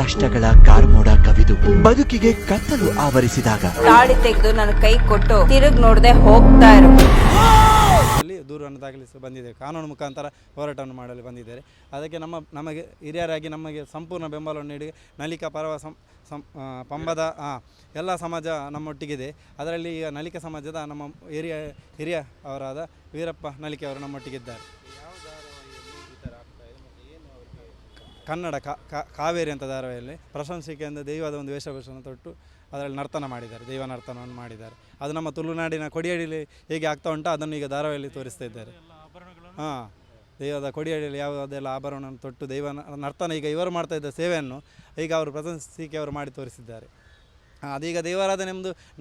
ಕಷ್ಟಗಳ ಕಾರ್ಮೋಡ ಕವಿದು ಬದುಕಿಗೆ ಕತ್ತಲು ಆವರಿಸಿದಾಗ ತಾಳಿ ತೆಗೆದು ನನ್ನ ಕೈ ಕೊಟ್ಟು ತಿರುಗ್ ನೋಡದೆ ಹೋಗ್ತಾ ಇರು. ಅಲ್ಲಿ ದೂರನ್ನು ದಾಖಲಿಸಿ ಬಂದಿದ್ದೇವೆ ಕಾನೂನು ಮುಖಾಂತರ ಹೋರಾಟವನ್ನು ಮಾಡಲು ಬಂದಿದ್ದಾರೆ. ಅದಕ್ಕೆ ನಮ್ಮ ನಮಗೆ ಹಿರಿಯರಾಗಿ ನಮಗೆ ಸಂಪೂರ್ಣ ಬೆಂಬಲವನ್ನು ನೀಡಿ ನಲಿಕಾ ಪರವ ಸಂ ಸಂ ಪಂಬದ ಎಲ್ಲ ಸಮಾಜ ನಮ್ಮೊಟ್ಟಿಗಿದೆ. ಅದರಲ್ಲಿ ಈಗ ನಲಿಕಾ ಸಮಾಜದ ನಮ್ಮ ಹಿರಿಯ ಹಿರಿಯ ಅವರಾದ ವೀರಪ್ಪ ನಲಿಕೆ ಅವರು ನಮ್ಮೊಟ್ಟಿಗಿದ್ದಾರೆ. ಕನ್ನಡ ಕಾವೇರಿ ಅಂತ ಧಾರಾವಾಹಿಯಲ್ಲಿ ಪ್ರಶಂಸಿಕೆಯಿಂದ ದೈವದ ಒಂದು ವೇಷಭೂಷಣ ತೊಟ್ಟು ಅದರಲ್ಲಿ ನರ್ತನ ಮಾಡಿದ್ದಾರೆ, ದೈವ ನರ್ತನವನ್ನು ಮಾಡಿದ್ದಾರೆ. ಅದು ನಮ್ಮ ತುಳುನಾಡಿನ ಕೊಡಿಯಡಿಯಲ್ಲಿ ಹೇಗೆ ಆಗ್ತಾ ಉಂಟು ಅದನ್ನು ಈಗ ಧಾರಾವಾಹಿಯಲ್ಲಿ ತೋರಿಸ್ತಾ ಇದ್ದಾರೆ. ಹಾಂ, ದೈವದ ಕೊಡಿಯಡಿಯಲ್ಲಿ ಯಾವುದೆಲ್ಲ ಆಭರಣವನ್ನು ತೊಟ್ಟು ದೈವ ನರ್ತನ ಈಗ ಇವರು ಮಾಡ್ತಾ ಇದ್ದ ಸೇವೆಯನ್ನು ಈಗ ಅವರು ಪ್ರಶಂಸಿಕೆ ಅವರು ಮಾಡಿ ತೋರಿಸಿದ್ದಾರೆ. ಅದೀಗ ದೇವರಾಧನೆ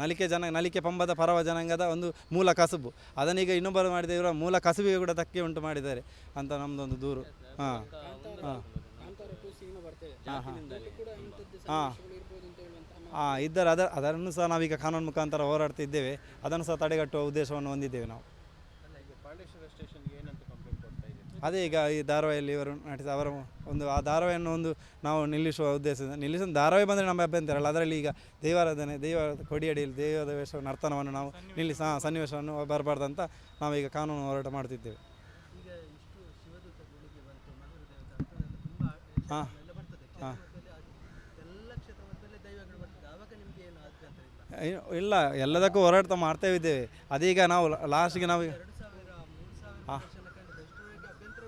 ನಲಿಕೆ ಜನ, ನಲಿಕೆ ಪಂಬದ ಪರವ ಜನಾಂಗದ ಒಂದು ಮೂಲ ಕಸುಬು. ಅದನ್ನೀಗ ಇನ್ನೊಬ್ಬರು ಮಾಡಿದ ಇವರ ಮೂಲ ಕಸುಬಿಗೆ ಕೂಡ ಧಕ್ಕೆ ಉಂಟು ಮಾಡಿದ್ದಾರೆ ಅಂತ ನಮ್ಮದೊಂದು ದೂರು. ಹಾಂ ಹಾಂ. ಹಾಂ ಹಾಂ. ಇದ್ದಾರೆ ಅದರ ಅದನ್ನು ಸಹ ನಾವೀಗ ಕಾನೂನು ಮುಖಾಂತರ ಹೋರಾಡ್ತಾ ಇದ್ದೇವೆ ಅದನ್ನು ಸಹ ತಡೆಗಟ್ಟುವ ಉದ್ದೇಶವನ್ನು ಹೊಂದಿದ್ದೇವೆ ನಾವು. ಅದೇ ಈಗ ಈ ಧಾರಾವಾಹಿಯಲ್ಲಿ ಇವರು ನಟಿಸ ಅವರ ಒಂದು ಆ ಧಾರಾವಾಹಿಯನ್ನು ಒಂದು ನಾವು ನಿಲ್ಲಿಸುವ ಉದ್ದೇಶದಿಂದ ನಿಲ್ಲಿಸ ಧಾರಾವಾಹಿ ಬಂದರೆ ನಮ್ಮ ಅಭ್ಯಂತರ ಅಲ್ಲ. ಅದರಲ್ಲಿ ಈಗ ದೇವಾರಾಧನೆ ದೇವ ಕೊಡಿಯಡಿಯಲ್ಲಿ ದೇವದ ವೇಷ ನರ್ತನವನ್ನು ನಾವು ನಿಲ್ಲಿಸ ಹಾಂ ಸನ್ನಿವೇಶವನ್ನು ಬರಬಾರ್ದಂತ ಅಂತ ನಾವೀಗ ಕಾನೂನು ಹೋರಾಟ ಮಾಡ್ತಿದ್ದೇವೆ. ಹಾಂ. ಇಲ್ಲ? ಎಲ್ಲದಕ್ಕೂ ಹೋರಾಟ ಮಾಡ್ತಾ ಇದ್ದೇವೆ. ಅದೀಗ ನಾವು ಲಾಸ್ಟ್ಗೆ ನಾವು ಹಾಂ.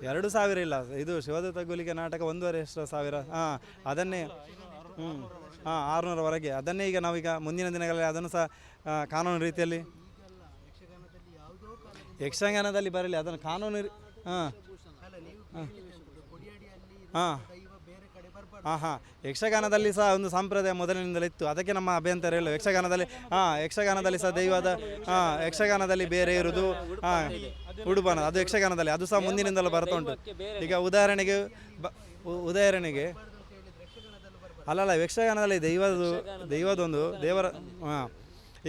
ಎರಡು ಸಾವಿರ ಇಲ್ಲ. ಇದು ಶಿವದತ್ತ ಗುಲಿಗೆ ನಾಟಕ ಒಂದೂವರೆ ಎಷ್ಟು ಸಾವಿರ? ಹಾಂ ಅದನ್ನೇ ಹ್ಞೂ ಹಾಂ ಆರುನೂರವರೆಗೆ. ಅದನ್ನೇ ಈಗ ನಾವೀಗ ಮುಂದಿನ ದಿನಗಳಲ್ಲಿ ಅದನ್ನು ಸಹ ಕಾನೂನು ರೀತಿಯಲ್ಲಿ ಯಕ್ಷಗಾನದಲ್ಲಿ ಬರಲಿ ಅದನ್ನು ಕಾನೂನು ರೀ- ಹಾಂ. ಹಾಂ. ಹಾಂ ಹಾಂ ಯಕ್ಷಗಾನದಲ್ಲಿ ಸಹ ಒಂದು ಸಂಪ್ರದಾಯ ಮೊದಲಿನಿಂದಲೇ ಇತ್ತು. ಅದಕ್ಕೆ ನಮ್ಮ ಅಭ್ಯಂತರ ಇಲ್ಲ ಯಕ್ಷಗಾನದಲ್ಲಿ, ಹಾಂ, ಯಕ್ಷಗಾನದಲ್ಲಿ ಸಹ ದೈವದ ಹಾಂ, ಯಕ್ಷಗಾನದಲ್ಲಿ ಬೇರೆ ಇರುವುದು, ಹಾಂ, ಉಡುಪನ, ಅದು ಯಕ್ಷಗಾನದಲ್ಲಿ, ಅದು ಸಹ ಮುಂದಿನಿಂದಲೂ ಬರ್ತಾ ಉಂಟು. ಈಗ ಉದಾಹರಣೆಗೆ, ಬ ಉದಾಹರಣೆಗೆ, ಅಲ್ಲಲ್ಲ, ಯಕ್ಷಗಾನದಲ್ಲಿ ದೈವದು, ದೈವದೊಂದು, ದೇವರ, ಹಾಂ,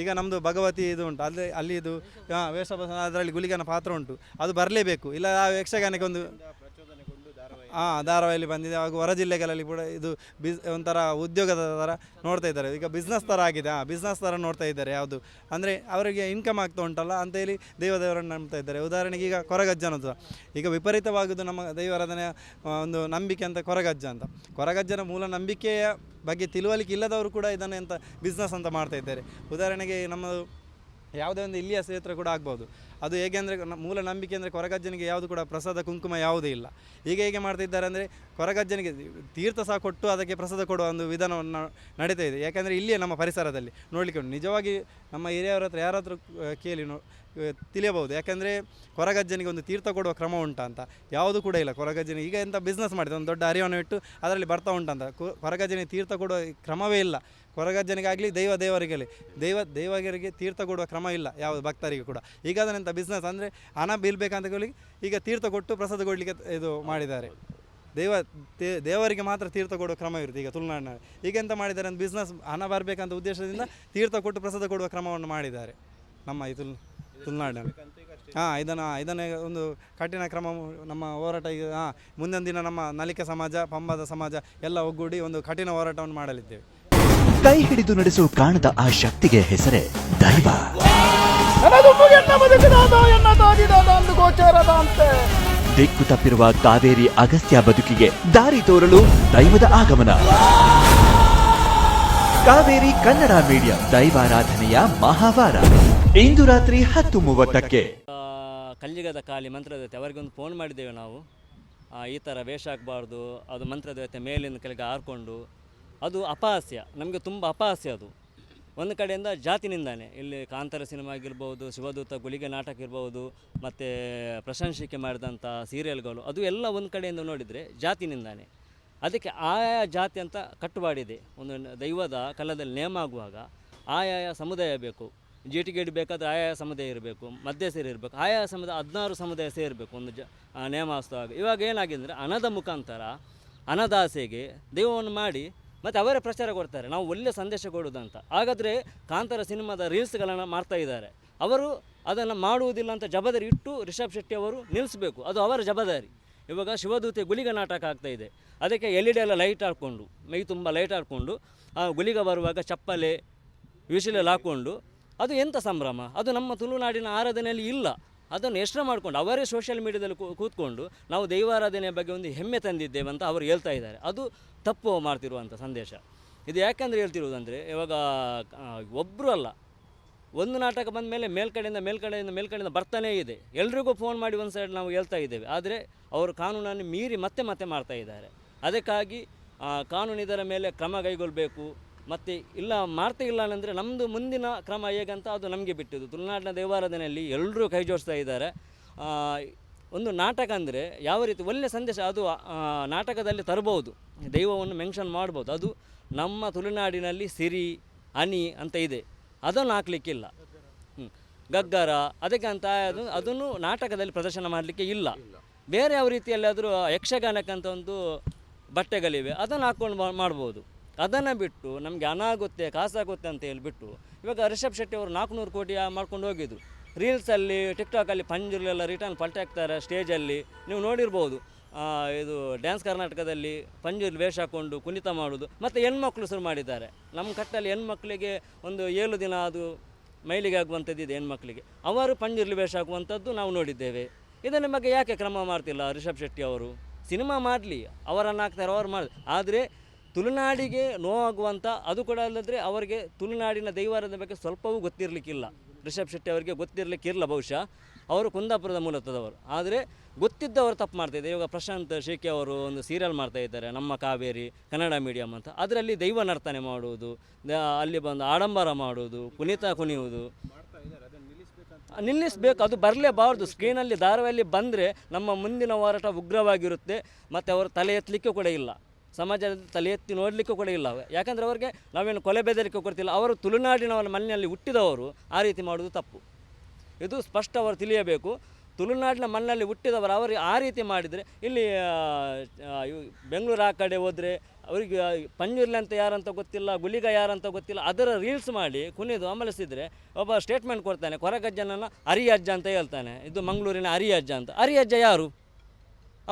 ಈಗ ನಮ್ಮದು ಭಗವತಿ ಇದು ಉಂಟು, ಅಲ್ಲಿ ಅಲ್ಲಿ ಇದು, ಹಾಂ ಅದರಲ್ಲಿ ಗುಲಿಗನ ಪಾತ್ರ ಉಂಟು. ಅದು ಬರಲೇಬೇಕು, ಇಲ್ಲ ಆ ಯಕ್ಷಗಾನಕ್ಕೆ ಒಂದು ಹಾಂ ಧಾರಾವಾಹಿಯಲ್ಲಿ ಬಂದಿದೆ ಹಾಗೂ ಹೊರ ಜಿಲ್ಲೆಗಳಲ್ಲಿ ಕೂಡ ಇದು ಬಿಸ್, ಒಂಥರ ಉದ್ಯೋಗದ ಥರ ನೋಡ್ತಾ ಇದ್ದಾರೆ. ಈಗ ಬಿಸ್ನೆಸ್ ಥರ ಆಗಿದೆ. ಹಾಂ ಬಿಸ್ನೆಸ್ ಥರ ನೋಡ್ತಾ ಇದ್ದಾರೆ ಯಾವುದು? ಅಂದರೆ ಅವರಿಗೆ ಇನ್ಕಮ್ ಆಗ್ತಾ ಉಂಟಲ್ಲ, ಅಂತ ಹೇಳಿ ದೇವದೇವರನ್ನು ನಂಬ್ತಾ ಇದ್ದಾರೆ. ಉದಾಹರಣೆಗೆ ಈಗ ಕೊರಗಜ್ಜನದು ಈಗ ವಿಪರೀತವಾಗುವುದು ನಮ್ಮ ದೈವಾರಾಧನೆಯ ಒಂದು ನಂಬಿಕೆ ಅಂತ ಕೊರಗಜ್ಜ ಅಂತ. ಕೊರಗಜ್ಜನ ಮೂಲ ನಂಬಿಕೆಯ ಬಗ್ಗೆ ತಿಳುವಳಿಕೆ ಇಲ್ಲದವರು ಕೂಡ ಇದನ್ನು ಎಂಥ ಬಿಸ್ನೆಸ್ ಅಂತ ಮಾಡ್ತಾ ಇದ್ದಾರೆ. ಉದಾಹರಣೆಗೆ ನಮ್ಮದು ಯಾವುದೇ ಒಂದು ಇಲ್ಲಿಯ ಕ್ಷೇತ್ರ ಕೂಡ ಆಗ್ಬೋದು. ಅದು ಹೇಗೆ ಅಂದರೆ ಮೂಲ ನಂಬಿಕೆ ಅಂದರೆ ಕೊರಗಜ್ಜನಿಗೆ ಯಾವುದು ಕೂಡ ಪ್ರಸಾದ ಕುಂಕುಮ ಯಾವುದೂ ಇಲ್ಲ. ಈಗ ಹೇಗೆ ಮಾಡ್ತಿದ್ದಾರೆ ಅಂದರೆ ಕೊರಗಜ್ಜನಿಗೆ ತೀರ್ಥ ಸಹ ಕೊಟ್ಟು ಅದಕ್ಕೆ ಪ್ರಸಾದ ಕೊಡುವ ಒಂದು ವಿಧಾನವನ್ನು ನಡೀತಾ ಇದೆ. ಯಾಕೆಂದರೆ ಇಲ್ಲಿಯೇ ನಮ್ಮ ಪರಿಸರದಲ್ಲಿ ನೋಡಲಿಕ್ಕೆ ನಿಜವಾಗಿ ನಮ್ಮ ಹಿರಿಯವರ ಹತ್ರ ಯಾರಾದರೂ ಕೇಳಿ ನೋ ತಿಳಿಯಬಹುದು. ಯಾಕೆಂದರೆ ಕೊರಗಜ್ಜನಿಗೆ ಒಂದು ತೀರ್ಥ ಕೊಡುವ ಕ್ರಮ ಉಂಟಾ ಅಂತ. ಯಾವುದು ಕೂಡ ಇಲ್ಲ. ಕೊರಗಜ್ಜನಿಗೆ ಈಗ ಎಂಥ ಬಿಸ್ನೆಸ್ ಮಾಡಿದೆ, ಒಂದು ದೊಡ್ಡ ಅರಿವನ್ನು ಇಟ್ಟು ಅದರಲ್ಲಿ ಬರ್ತಾ ಉಂಟಂತ ಕೊರಗಜ್ಜನಿಗೆ ತೀರ್ಥ ಕೊಡುವ ಕ್ರಮವೇ ಇಲ್ಲ. ಕೊರಗಜ್ಜನಿಗಾಗಲಿ ದೈವ ದೇವರಿಗಲಿ. ದೈವ, ದೇವರಿಗೆ ತೀರ್ಥ ಕೊಡುವ ಕ್ರಮ ಇಲ್ಲ, ಯಾವುದು ಭಕ್ತರಿಗೆ ಕೂಡ. ಈಗ ಅದನ್ನೆಂಥ ಬಿಸ್ನೆಸ್ ಅಂದರೆ ಹಣ ಬೀಳ್ಬೇಕಂತ ಈಗ ತೀರ್ಥ ಕೊಟ್ಟು ಪ್ರಸಾದ ಕೊಡಲಿಕ್ಕೆ ಇದು ಮಾಡಿದ್ದಾರೆ. ದೇವ ದೇವರಿಗೆ ಮಾತ್ರ ತೀರ್ಥ ಕೊಡುವ ಕ್ರಮ ಇರುತ್ತೆ ಈಗ ತುಳುನಾಡಿನಲ್ಲಿ. ಈಗ ಎಂತ ಮಾಡಿದ್ದಾರೆ ಅಂತ ಬಿಸ್ನೆಸ್ ಹಣ ಬರಬೇಕಂತ ಉದ್ದೇಶದಿಂದ ತೀರ್ಥ ಕೊಟ್ಟು ಪ್ರಸಾದ ಕೊಡುವ ಕ್ರಮವನ್ನು ಮಾಡಿದ್ದಾರೆ ನಮ್ಮ ತುಳು ತುಳುನಾಡಿನಲ್ಲಿ. ಹಾಂ, ಇದನ್ನು, ಇದನ್ನೇ ಒಂದು ಕಠಿಣ ಕ್ರಮ ನಮ್ಮ ಹೋರಾಟ ಈಗ, ಹಾಂ, ಮುಂದಿನ ದಿನ ನಮ್ಮ ನಲಿಕ ಸಮಾಜ, ಪಂಬದ ಸಮಾಜ ಎಲ್ಲ ಒಗ್ಗೂಡಿ ಒಂದು ಕಠಿಣ ಹೋರಾಟವನ್ನು ಮಾಡಲಿದ್ದೇವೆ. ಕೈ ಹಿಡಿದು ನಡೆಸು ಕಾಣದ ಆ ಶಕ್ತಿಗೆ ಹೆಸರೇ ದೈವ. ದಿಕ್ಕು ತಪ್ಪಿರುವ ಕಾವೇರಿ ಅಗಸ್ತ್ಯ ಬದುಕಿಗೆ ದಾರಿ ತೋರಲು ದೈವದ ಆಗಮನ. ಕಾವೇರಿ ಕನ್ನಡ ಮೀಡಿಯಂ ದೈವಾರಾಧನೆಯ ಮಹಾವಾರ. ಇಂದು ರಾತ್ರಿ ಹತ್ತು ಮೂವತ್ತಕ್ಕೆ. ಕಲ್ಲಿಗದ ಕಾಲಿ ಮಂತ್ರದೇವತೆ ಅವರಿಗೊಂದು ಫೋನ್ ಮಾಡಿದ್ದೇವೆ ನಾವು. ಈ ಥರ ವೇಷ ಆಗಬಾರ್ದು ಅದು ಮಂತ್ರದೇವತೆ ಮೇಲಿನ ಕೆಳಗೆ ಹಾರ್ಕೊಂಡು. ಅದು ಅಪಹಾಸ್ಯ, ನಮಗೆ ತುಂಬ ಅಪಹಾಸ್ಯ ಅದು. ಒಂದು ಕಡೆಯಿಂದ ಜಾತಿನಿಂದಾನೆ. ಇಲ್ಲಿ ಕಾಂತಾರ ಸಿನಿಮಾ ಆಗಿರ್ಬೋದು, ಶಿವದೂತ ಗುಳಿಗೆ ನಾಟಕ ಇರ್ಬೋದು, ಮತ್ತು ಪ್ರಶಂಸಿಕೆ ಮಾಡಿದಂಥ ಸೀರಿಯಲ್ಗಳು ಅದು ಎಲ್ಲ ಒಂದು ಕಡೆಯಿಂದ ನೋಡಿದರೆ ಜಾತಿನಿಂದಾನೆ. ಅದಕ್ಕೆ ಆಯಾ ಜಾತಿ ಅಂತ ಕಟ್ಟುಪಾಡಿದೆ ಒಂದು ದೈವದ ಕಲದಲ್ಲಿ ನೇಮ ಆಗುವಾಗ ಆಯಾಯ ಸಮುದಾಯ ಬೇಕು. ಜೀಟಿಗೇಡಿ ಬೇಕಾದರೆ ಆಯಾ ಸಮುದಾಯ ಇರಬೇಕು ಮಧ್ಯ ಸೇರಿ ಇರಬೇಕು ಆಯಾ ಸಮುದಾಯ ಹದಿನಾರು ಸಮುದಾಯ ಸೇರಬೇಕು ಒಂದು ಜ ಆ, ನೇಮವಾಸ್ತವಾಗ ಇವಾಗ ಏನಾಗಿದೆ ಅಂದರೆ ಹಣದ ಮುಖಾಂತರ ಹಣದಾಸೆಗೆ ದೈವವನ್ನು ಮಾಡಿ ಮತ್ತು ಅವರೇ ಪ್ರಚಾರ ಕೊಡ್ತಾರೆ. ನಾವು ಒಳ್ಳೆ ಸಂದೇಶ ಕೊಡೋದಂತ ಹಾಗಾದರೆ ಕಾಂತಾರ ಸಿನಿಮಾದ ರೀಲ್ಸ್ಗಳನ್ನು ಮಾಡ್ತಾ ಇದ್ದಾರೆ. ಅವರು ಅದನ್ನು ಮಾಡುವುದಿಲ್ಲ ಅಂತ ಜಬದಾರಿ ಇಟ್ಟು ರಿಷಬ್ ಶೆಟ್ಟಿ ಅವರು ನಿಲ್ಲಿಸಬೇಕು. ಅದು ಅವರ ಜವಾಬ್ದಾರಿ ಇವಾಗ ಶಿವದೂತೆ ಗುಳಿಗ ನಾಟಕ ಆಗ್ತಾ ಇದೆ. ಅದಕ್ಕೆ ಎಲ್ ಇ ಡಿ ಎಲ್ಲ ಲೈಟ್ ಹಾಕ್ಕೊಂಡು ಮೈ ತುಂಬ ಲೈಟ್ ಹಾಕ್ಕೊಂಡು ಆ ಗುಲಿಗ ಬರುವಾಗ ಚಪ್ಪಲೆ ವಿಶಿಲೆಲ್ಲ ಹಾಕ್ಕೊಂಡು ಅದು ಎಂಥ ಸಂಭ್ರಮ? ಅದು ನಮ್ಮ ತುಳುನಾಡಿನ ಆರಾಧನೆಯಲ್ಲಿ ಇಲ್ಲ. ಅದನ್ನು ಎಷ್ಟರ ಮಾಡಿಕೊಂಡು, ಅವರೇ ಸೋಷಿಯಲ್ ಮೀಡಿಯಾದಲ್ಲಿ ಕೂತ್ಕೊಂಡು ನಾವು ದೈವಾರಾಧನೆಯ ಬಗ್ಗೆ ಒಂದು ಹೆಮ್ಮೆ ತಂದಿದ್ದೇವೆ ಅಂತ ಅವರು ಹೇಳ್ತಾ ಇದ್ದಾರೆ. ಅದು ತಪ್ಪು ಮಾಡ್ತಿರುವಂಥ ಸಂದೇಶ. ಇದು ಯಾಕೆಂದರೆ ಹೇಳ್ತಿರುವುದಂದರೆ, ಇವಾಗ ಒಬ್ಬರು ಅಲ್ಲ. ಒಂದು ನಾಟಕ ಬಂದ ಮೇಲೆ ಮೇಲ್ಕಡೆಯಿಂದ ಮೇಲ್ಕಡೆಯಿಂದ ಮೇಲ್ಕಡೆಯಿಂದ ಬರ್ತಾನೇ ಇದೆ. ಎಲ್ರಿಗೂ ಫೋನ್ ಮಾಡಿ ಒಂದು ಸೈಡ್ ನಾವು ಹೇಳ್ತಾ ಇದ್ದೇವೆ. ಆದರೆ ಅವರು ಕಾನೂನನ್ನು ಮೀರಿ ಮತ್ತೆ ಮತ್ತೆ ಮಾಡ್ತಾ ಇದ್ದಾರೆ. ಅದಕ್ಕಾಗಿ ಕಾನೂನು ಇದರ ಮೇಲೆ ಕ್ರಮ ಕೈಗೊಳ್ಳಬೇಕು ಮತ್ತು ಇಲ್ಲ ಮಾಡ್ತಾ ಇಲ್ಲ ಅಂದರೆ ನಮ್ಮದು ಮುಂದಿನ ಕ್ರಮ ಹೇಗಂತ ಅದು ನಮಗೆ ಬಿಟ್ಟಿದ್ದು. ತುಳುನಾಡಿನ ದೇವಾರಾಧನೆಯಲ್ಲಿ ಎಲ್ಲರೂ ಕೈ ಜೋಡಿಸ್ತಾ ಇದ್ದಾರೆ. ಒಂದು ನಾಟಕ ಅಂದರೆ ಯಾವ ರೀತಿ ಒಳ್ಳೆಯ ಸಂದೇಶ ಅದು ನಾಟಕದಲ್ಲಿ ತರ್ಬೋದು. ದೈವವನ್ನು ಮೆನ್ಷನ್ ಮಾಡ್ಬೋದು. ಅದು ನಮ್ಮ ತುಳುನಾಡಿನಲ್ಲಿ ಸಿರಿ, ಹನಿ ಅಂತ ಇದೆ. ಅದನ್ನು ಹಾಕ್ಲಿಕ್ಕಿಲ್ಲ. ಗಗ್ಗರ, ಅದಕ್ಕೆ ಅಂತ ಅದು, ಅದನ್ನು ನಾಟಕದಲ್ಲಿ ಪ್ರದರ್ಶನ ಮಾಡಲಿಕ್ಕೆ ಇಲ್ಲ. ಬೇರೆ ಯಾವ ರೀತಿಯಲ್ಲಾದರೂ ಯಕ್ಷಗಾನಕ್ಕಂತ ಒಂದು ಬಟ್ಟೆಗಳಿವೆ. ಅದನ್ನು ಹಾಕ್ಕೊಂಡು ಮಾಡ್ಬೋದು. ಅದನ್ನು ಬಿಟ್ಟು ನಮಗೆ ಹಣ ಆಗುತ್ತೆ ಕಾಸಾಗುತ್ತೆ ಅಂತ ಹೇಳಿಬಿಟ್ಟು ಇವಾಗ ರಿಷಬ್ ಶೆಟ್ಟಿ ಅವರು ನಾಲ್ಕುನೂರು ಕೋಟಿ ಮಾಡ್ಕೊಂಡು ಹೋಗಿದ್ರು. ರೀಲ್ಸಲ್ಲಿ ಟಿಕ್ಟಾಕಲ್ಲಿ ಪಂಜುರ್ಲೆಲ್ಲ ರಿಟರ್ನ್ ಪಲ್ಟಾಕ್ತಾರೆ ಸ್ಟೇಜಲ್ಲಿ ನೀವು ನೋಡಿರ್ಬೋದು. ಇದು ಡ್ಯಾನ್ಸ್ ಕರ್ನಾಟಕದಲ್ಲಿ ಪಂಜುರ್ಲಿ ವೇಷ ಹಾಕ್ಕೊಂಡು ಕುಣಿತ ಮಾಡೋದು. ಮತ್ತು ಹೆಣ್ಮಕ್ಳು ಶುರು ಮಾಡಿದ್ದಾರೆ. ನಮ್ಮ ಕಟ್ಟಲ್ಲಿ ಹೆಣ್ಮಕ್ಳಿಗೆ ಒಂದು ಏಳು ದಿನ ಅದು ಮೈಲಿಗೆ ಆಗುವಂಥದ್ದು ಇದೆ ಹೆಣ್ಮಕ್ಳಿಗೆ. ಅವರು ಪಂಜುರ್ಲಿ ವೇಷ ಹಾಕುವಂಥದ್ದು ನಾವು ನೋಡಿದ್ದೇವೆ. ಇದನ್ನು ಬಗ್ಗೆ ಯಾಕೆ ಕ್ರಮ ಮಾಡ್ತಿಲ್ಲ ರಿಷಬ್ ಶೆಟ್ಟಿ ಅವರು? ಸಿನಿಮಾ ಮಾಡಲಿ. ಅವರನ್ನು ಹಾಕ್ತಾರೆ, ಅವರು ಮಾಡಿ ಆದರೆ ತುಳುನಾಡಿಗೆ ನೋವಾಗುವಂಥ ಅದು ಕೂಡ ಅಲ್ಲದ್ರೆ ಅವರಿಗೆ ತುಳುನಾಡಿನ ದೈವಾರದ ಬಗ್ಗೆ ಸ್ವಲ್ಪವೂ ಗೊತ್ತಿರಲಿಕ್ಕಿಲ್ಲ. ರಿಷಬ್ ಶೆಟ್ಟಿ ಅವರಿಗೆ ಗೊತ್ತಿರಲಿಕ್ಕಿರಲ್ಲ ಬಹುಶಃ. ಅವರು ಕುಂದಾಪುರದ ಮೂಲತದವರು. ಆದರೆ ಗೊತ್ತಿದ್ದವರು ತಪ್ಪು ಮಾಡ್ತಾಯಿದ್ದಾರೆ ಇವಾಗ ಪ್ರಶಾಂತ್ ಶೇಖಿ ಅವರು ಒಂದು ಸೀರಿಯಲ್ ಮಾಡ್ತಾ ಇದ್ದಾರೆ, ನಮ್ಮ ಕಾವೇರಿ, ಕನ್ನಡ ಮೀಡಿಯಂ ಅಂತ. ಅದರಲ್ಲಿ ದೈವ ನರ್ತನೆ ಮಾಡುವುದು ಅಲ್ಲಿ ಬಂದು ಆಡಂಬರ ಮಾಡುವುದು ಕುಣಿತ ಕುಣಿಯುವುದು. ನಿಲ್ಲಿಸಬೇಕು, ಅದು ಬರಲೇಬಾರ್ದು. ಸ್ಕ್ರೀನಲ್ಲಿ ಧಾರಾವಾಹಿಯಲ್ಲಿ ಬಂದರೆ ನಮ್ಮ ಮುಂದಿನ ಹೋರಾಟ ಉಗ್ರವಾಗಿರುತ್ತೆ. ಮತ್ತು ಅವರು ತಲೆ ಎತ್ತಲಿಕ್ಕೆ ಕೂಡ ಇಲ್ಲ. ಸಮಾಜದಲ್ಲಿ ತಲೆ ಎತ್ತಿ ನೋಡಲಿಕ್ಕೂ ಕೂಡ ಇಲ್ಲ. ಯಾಕಂದರೆ ಅವರಿಗೆ ನಾವೇನು ಕೊಲೆ ಬೆದರಿಕೆ ಕೊಡ್ತಿಲ್ಲ. ಅವರು ತುಳುನಾಡಿನವರ ಮಣ್ಣಿನಲ್ಲಿ ಹುಟ್ಟಿದವರು ಆ ರೀತಿ ಮಾಡೋದು ತಪ್ಪು. ಇದು ಸ್ಪಷ್ಟ ಅವರು ತಿಳಿಯಬೇಕು. ತುಳುನಾಡಿನ ಮಣ್ಣಲ್ಲಿ ಹುಟ್ಟಿದವರು ಅವರು ಆ ರೀತಿ ಮಾಡಿದರೆ ಇಲ್ಲಿ ಬೆಂಗಳೂರು ಆ ಕಡೆ ಹೋದರೆ ಅವರಿಗೆ ಪಂಜುರ್ಲಿ ಅಂತ ಯಾರಂತ ಗೊತ್ತಿಲ್ಲ ಗುಳಿಗ ಯಾರಂತ ಗೊತ್ತಿಲ್ಲ. ಅದರ ರೀಲ್ಸ್ ಮಾಡಿ ಕುಣಿದು ಅಮಲಿಸಿದರೆ ಒಬ್ಬ ಸ್ಟೇಟ್ಮೆಂಟ್ ಕೊಡ್ತಾನೆ ಕೊರಗಜ್ಜನನ್ನು ಅರಿಯಜ್ಜ ಅಂತ ಹೇಳ್ತಾನೆ. ಇದು ಮಂಗಳೂರಿನ ಅರಿಯಜ್ಜ ಅಂತ. ಅರಿಯಜ್ಜ ಯಾರು?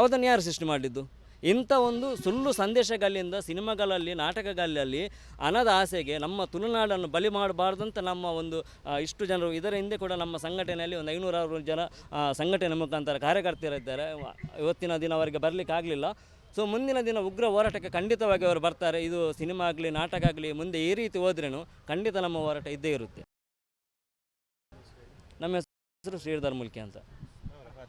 ಅವದನ್ನು ಯಾರು ಸೃಷ್ಟಿ ಮಾಡಿದ್ದು? ಇಂಥ ಒಂದು ಸುಳ್ಳು ಸಂದೇಶಗಳಿಂದ ಸಿನಿಮಾಗಳಲ್ಲಿ, ನಾಟಕಗಳಲ್ಲಿ ಹಣದ ಆಸೆಗೆ ನಮ್ಮ ತುಳುನಾಡನ್ನು ಬಲಿ ಮಾಡಬಾರ್ದಂತ ನಮ್ಮ ಒಂದು ಇಷ್ಟು ಜನರು, ಇದರ ಹಿಂದೆ ಕೂಡ ನಮ್ಮ ಸಂಘಟನೆಯಲ್ಲಿ ಒಂದು ಐನೂರಾರು ಜನ ಸಂಘಟನೆ ಮುಖಾಂತರ ಕಾರ್ಯಕರ್ತರಿದ್ದಾರೆ ಇವತ್ತಿನ ದಿನ ಅವರಿಗೆ ಬರಲಿಕ್ಕೆ ಆಗಲಿಲ್ಲ. ಸೊ ಮುಂದಿನ ದಿನ ಉಗ್ರ ಹೋರಾಟಕ್ಕೆ ಖಂಡಿತವಾಗಿ ಅವರು ಬರ್ತಾರೆ. ಇದು ಸಿನಿಮಾ ಆಗಲಿ, ನಾಟಕ ಆಗಲಿ, ಮುಂದೆ ಈ ರೀತಿ ಹೋದ್ರೇನು ಖಂಡಿತ ನಮ್ಮ ಹೋರಾಟ ಇದ್ದೇ ಇರುತ್ತೆ. ನಮ್ಮ ಹೆಸರು ಶ್ರೀಧರ್ ಮುಲ್ಕಿ ಅಂತ.